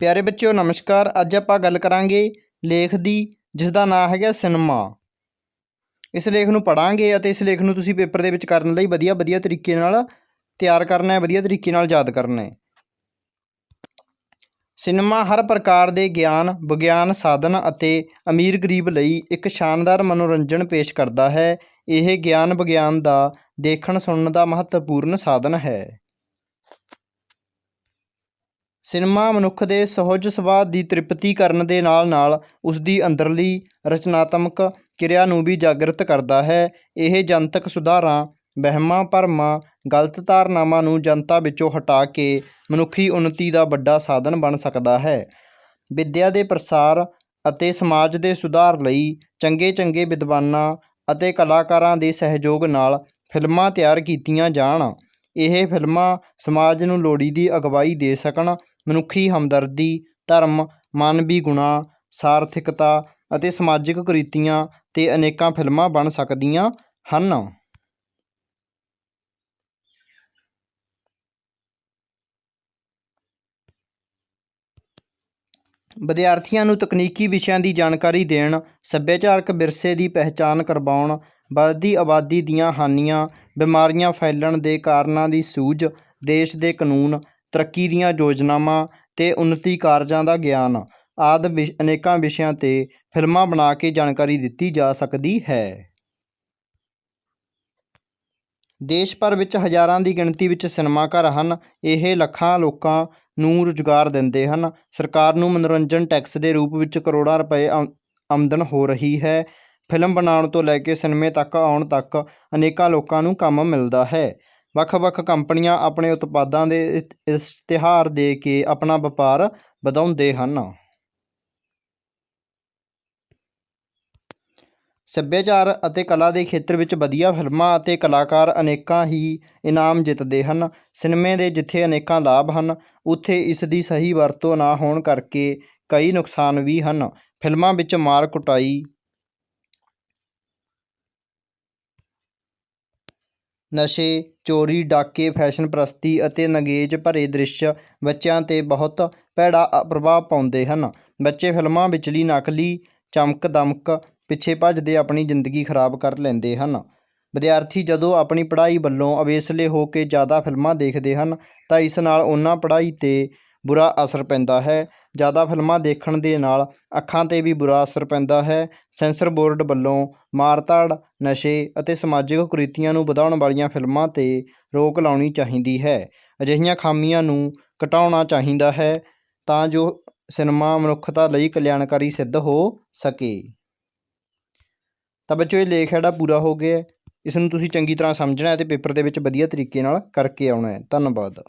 ਪਿਆਰੇ ਬੱਚਿਓ, ਨਮਸਕਾਰ। ਅੱਜ ਆਪਾਂ ਗੱਲ ਕਰਾਂਗੇ ਲੇਖ ਦੀ ਜਿਸ ਦਾ ਨਾਮ ਹੈਗਾ ਸਿਨੇਮਾ। ਇਸ ਲੇਖ ਨੂੰ ਪੜਾਂਗੇ ਅਤੇ ਇਸ ਲੇਖ ਨੂੰ ਤੁਸੀਂ ਪੇਪਰ ਦੇ ਵਿੱਚ ਕਰਨ ਲਈ ਵਧੀਆ ਵਧੀਆ ਤਰੀਕੇ ਨਾਲ ਤਿਆਰ ਕਰਨਾ ਹੈ, ਵਧੀਆ ਤਰੀਕੇ ਨਾਲ ਯਾਦ ਕਰਨਾ ਹੈ। ਸਿਨੇਮਾ ਹਰ ਪ੍ਰਕਾਰ ਦੇ ਗਿਆਨ, ਵਿਗਿਆਨ, ਸਾਧਨ ਅਤੇ ਅਮੀਰ ਗਰੀਬ ਲਈ ਇੱਕ ਸ਼ਾਨਦਾਰ ਮਨੋਰੰਜਨ ਪੇਸ਼ ਕਰਦਾ ਹੈ। ਇਹ ਗਿਆਨ ਵਿਗਿਆਨ ਦਾ ਦੇਖਣ ਸੁਣਨ ਦਾ ਮਹੱਤਵਪੂਰਨ ਸਾਧਨ ਹੈ। ਸਿਨੇਮਾ ਮਨੁੱਖ ਦੇ ਸਹਿਜ ਸੁਭਾਅ ਦੀ ਤ੍ਰਿਪਤੀ ਕਰਨ ਦੇ ਨਾਲ ਨਾਲ ਉਸ ਦੀ ਅੰਦਰਲੀ ਰਚਨਾਤਮਕ ਕਿਰਿਆ ਨੂੰ ਵੀ ਜਾਗਰਤ ਕਰਦਾ ਹੈ। ਇਹ ਜਨਤਕ ਸੁਧਾਰਾਂ, ਵਹਿਮਾਂ ਭਰਮਾਂ, ਗਲਤ ਧਾਰਨਾਵਾਂ ਨੂੰ ਜਨਤਾ ਵਿੱਚੋਂ ਹਟਾ ਕੇ ਮਨੁੱਖੀ ਉન્નਤੀ ਦਾ ਵੱਡਾ ਸਾਧਨ ਬਣ ਸਕਦਾ ਹੈ। ਵਿੱਦਿਆ ਦੇ ਪ੍ਰਸਾਰ ਅਤੇ ਸਮਾਜ ਦੇ ਸੁਧਾਰ ਲਈ ਚੰਗੇ ਚੰਗੇ ਵਿਦਵਾਨਾਂ ਅਤੇ ਕਲਾਕਾਰਾਂ ਦੇ ਸਹਿਯੋਗ ਨਾਲ ਫਿਲਮਾਂ ਤਿਆਰ ਕੀਤੀਆਂ ਜਾਣ। ਇਹ ਫਿਲਮਾਂ ਸਮਾਜ ਨੂੰ ਲੋੜੀਂਦੀ ਅਗਵਾਈ ਦੇ ਸਕਣ ਮਨੁੱਖੀ ਹਮਦਰਦੀ, ਧਰਮ ਮਾਨਵੀ ਗੁਣਾਂ, ਸਾਰਥਿਕਤਾ ਅਤੇ ਸਮਾਜਿਕ ਕੁਰੀਤੀਆਂ 'ਤੇ ਅਨੇਕਾਂ ਫਿਲਮਾਂ ਬਣ ਸਕਦੀਆਂ ਹਨ। ਵਿਦਿਆਰਥੀਆਂ ਨੂੰ ਤਕਨੀਕੀ ਵਿਸ਼ਿਆਂ ਦੀ ਜਾਣਕਾਰੀ ਦੇਣ, ਸੱਭਿਆਚਾਰਕ ਵਿਰਸੇ ਦੀ ਪਹਿਚਾਣ ਕਰਵਾਉਣ, ਵੱਧਦੀ ਆਬਾਦੀ ਦੀਆਂ ਹਾਨੀਆਂ, ਬਿਮਾਰੀਆਂ ਫੈਲਣ ਦੇ ਕਾਰਨਾਂ ਦੀ ਸੂਝ, ਦੇਸ਼ ਦੇ ਕਾਨੂੰਨ ਤਰੱਕੀ ਦੀਆਂ ਯੋਜਨਾਵਾਂ ਅਤੇ ਉੱਨਤੀ ਕਾਰਜਾਂ ਦਾ ਗਿਆਨ ਆਦਿ ਵਿ- ਅਨੇਕਾਂ ਵਿਸ਼ਿਆਂ ਤੇ ਫਿਲਮਾਂ ਬਣਾ ਕੇ ਜਾਣਕਾਰੀ ਦਿੱਤੀ ਜਾ ਸਕਦੀ ਹੈ। ਦੇਸ਼ ਭਰ ਵਿੱਚ ਹਜ਼ਾਰਾਂ ਦੀ ਗਿਣਤੀ ਵਿੱਚ ਸਿਨੇਮਾ ਘਰ ਹਨ। ਇਹ ਲੱਖਾਂ ਲੋਕਾਂ ਨੂੰ ਰੁਜ਼ਗਾਰ ਦਿੰਦੇ ਹਨ। ਸਰਕਾਰ ਨੂੰ ਮਨੋਰੰਜਨ ਟੈਕਸ ਦੇ ਰੂਪ ਵਿੱਚ ਕਰੋੜਾਂ ਰੁਪਏ ਆਮ- ਆਮਦਨ ਹੋ ਰਹੀ ਹੈ। ਫਿਲਮ ਬਣਾਉਣ ਤੋਂ ਲੈ ਕੇ ਸਿਨੇਮੇ ਤੱਕ ਆਉਣ ਤੱਕ ਅਨੇਕਾਂ ਲੋਕਾਂ ਨੂੰ ਕੰਮ ਮਿਲਦਾ ਹੈ। ਵੱਖ-ਵੱਖ ਕੰਪਨੀਆਂ ਆਪਣੇ ਉਤਪਾਦਾਂ ਦੇ ਇਸ਼ਤਿਹਾਰ ਦੇ ਕੇ ਆਪਣਾ ਵਪਾਰ ਵਧਾਉਂਦੇ ਹਨ। ਸੱਭਿਆਚਾਰ ਅਤੇ ਕਲਾ ਦੇ ਖੇਤਰ ਵਿੱਚ ਵਧੀਆ ਫਿਲਮਾਂ ਅਤੇ ਕਲਾਕਾਰ ਅਨੇਕਾਂ ਹੀ ਇਨਾਮ ਜਿੱਤਦੇ ਹਨ। ਸਿਨੇਮੇ ਦੇ ਜਿੱਥੇ ਅਨੇਕਾਂ ਲਾਭ ਹਨ, ਉੱਥੇ ਇਸ ਦੀ ਸਹੀ ਵਰਤੋਂ ਨਾ ਹੋਣ ਕਰਕੇ ਕਈ ਨੁਕਸਾਨ ਵੀ ਹਨ। ਫਿਲਮਾਂ ਵਿੱਚ ਮਾਰ ਕੁਟਾਈ ਨਸ਼ੇ, ਚੋਰੀ, ਡਾਕੇ, ਫੈਸ਼ਨ ਪ੍ਰਸਤੀ ਅਤੇ ਨਗੇਜ ਭਰੇ ਦ੍ਰਿਸ਼ ਬੱਚਿਆਂ 'ਤੇ ਬਹੁਤ ਭੈੜਾ ਅ- ਪ੍ਰਭਾਵ ਪਾਉਂਦੇ ਹਨ। ਬੱਚੇ ਫਿਲਮਾਂ ਵਿਚਲੀ ਨਕਲੀ ਚਮਕ ਦਮਕ ਪਿੱਛੇ ਭੱਜਦੇ ਆਪਣੀ ਜ਼ਿੰਦਗੀ ਖਰਾਬ ਕਰ ਲੈਂਦੇ ਹਨ। ਵਿਦਿਆਰਥੀ ਜਦੋਂ ਆਪਣੀ ਪੜ੍ਹਾਈ ਵੱਲੋਂ ਅਵੇਸਲੇ ਹੋ ਕੇ ਜ਼ਿਆਦਾ ਫਿਲਮਾਂ ਦੇਖਦੇ ਹਨ, ਤਾਂ ਇਸ ਨਾਲ ਉਹਨਾਂ ਪੜ੍ਹਾਈ 'ਤੇ ਬੁਰਾ ਅਸਰ ਪੈਂਦਾ ਹੈ। ਜ਼ਿਆਦਾ ਫਿਲਮਾਂ ਦੇਖਣ ਦੇ ਨਾਲ ਅੱਖਾਂ 'ਤੇ ਵੀ ਬੁਰਾ ਅਸਰ ਪੈਂਦਾ ਹੈ। ਸੈਂਸਰ ਬੋਰਡ ਵੱਲੋਂ ਮਾਰ ਧਾੜ ਨਸ਼ੇ ਅਤੇ ਸਮਾਜਿਕ ਕੁਰੀਤੀਆਂ ਨੂੰ ਵਧਾਉਣ ਵਾਲੀਆਂ ਫਿਲਮਾਂ 'ਤੇ ਰੋਕ ਲਾਉਣੀ ਚਾਹੀਦੀ ਹੈ। ਅਜਿਹੀਆਂ ਖਾਮੀਆਂ ਨੂੰ ਘਟਾਉਣਾ ਚਾਹੀਦਾ ਹੈ ਤਾਂ ਜੋ ਸਿਨੇਮਾ ਮਨੁੱਖਤਾ ਲਈ ਕਲਿਆਣਕਾਰੀ ਸਿੱਧ ਹੋ ਸਕੇ। ਤਾਂ ਬੱਚੋ, ਇਹ ਲੇਖ ਜਿਹੜਾ ਪੂਰਾ ਹੋ ਗਿਆ। ਇਸ ਨੂੰ ਤੁਸੀਂ ਚੰਗੀ ਤਰ੍ਹਾਂ ਸਮਝਣਾ ਹੈ ਤੇ ਪੇਪਰ ਦੇ ਵਿੱਚ ਵਧੀਆ ਤਰੀਕੇ ਨਾਲ ਕਰਕੇ ਆਉਣਾ ਹੈ। ਧੰਨਵਾਦ।